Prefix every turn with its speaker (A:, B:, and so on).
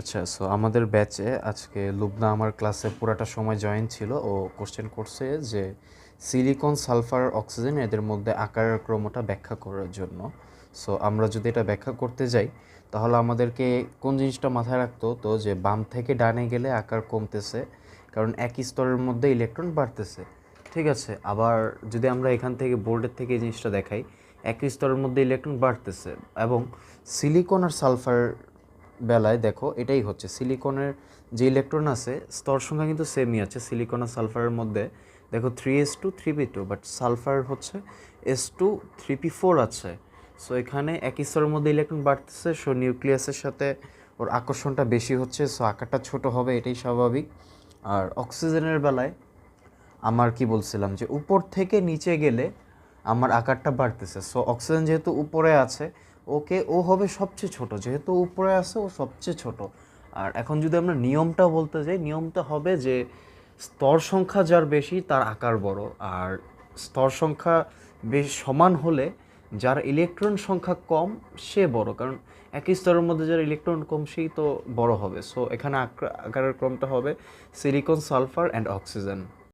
A: আচ্ছা সো আমাদের ব্যাচে আজকে লুবনা আমার ক্লাসে পুরাটা সময় জয়েন ছিল। ও কোশ্চেন করছে যে সিলিকন সালফার অক্সিজেন এদের মধ্যে আকারের ক্রমটা ব্যাখ্যা করার জন্য। সো আমরা যদি এটা ব্যাখ্যা করতে যাই, তাহলে আমাদেরকে কোন জিনিসটা মাথায় রাখতে হতো যে বাম থেকে ডানে গেলে আকার কমতেছে, কারণ একই স্তরের মধ্যে ইলেকট্রন বাড়তেছে। ঠিক আছে, আবার যদি আমরা এখান থেকে বোর্ডের থেকে এই জিনিসটা দেখাই, একই স্তরের মধ্যে ইলেকট্রন বাড়তেছে এবং সিলিকন আর সালফার বেলায় দেখো, এটাই হচ্ছে। সিলিকনের যে ইলেকট্রন আছে, স্তর সংখ্যা কিন্তু সেমই আছে। সিলিকন আর সালফারের মধ্যে দেখো three S two three P two but sulphur হচ্ছে S two three P four আছে। সো এখানে একই স্তরের মধ্যে ইলেকট্রন বাড়তেছে সো নিউক্লিয়াসের সাথে ওর আকর্ষণটা বেশি হচ্ছে সো আকারটা ছোট হবে, এটাই স্বাভাবিক। আর অক্সিজেনের বেলায় আমার কি বলছিলাম যে, উপর থেকে নিচে গেলে আমার আকারটা বাড়তেছে। সো অক্সিজেন যেহেতু উপরে আছে ওকে, ও হবে সবচেয়ে ছোট। যেহেতু উপরে আছে, ও সবচেয়ে ছোট। আর এখন যদি আমরা নিয়মটা বলতে যাই, নিয়মটা হবে যে স্তর সংখ্যা যার বেশি, তার আকার বড়। আর স্তর সংখ্যা বেশ সমান হলে যার ইলেকট্রন সংখ্যা কম, সে বড়। কারণ একই স্তরের মধ্যে যার ইলেকট্রন কম, সেই তো বড় হবে। সো এখানে আকার- আকারের ক্রমটা হবে সিলিকন সালফার অ্যান্ড অক্সিজেন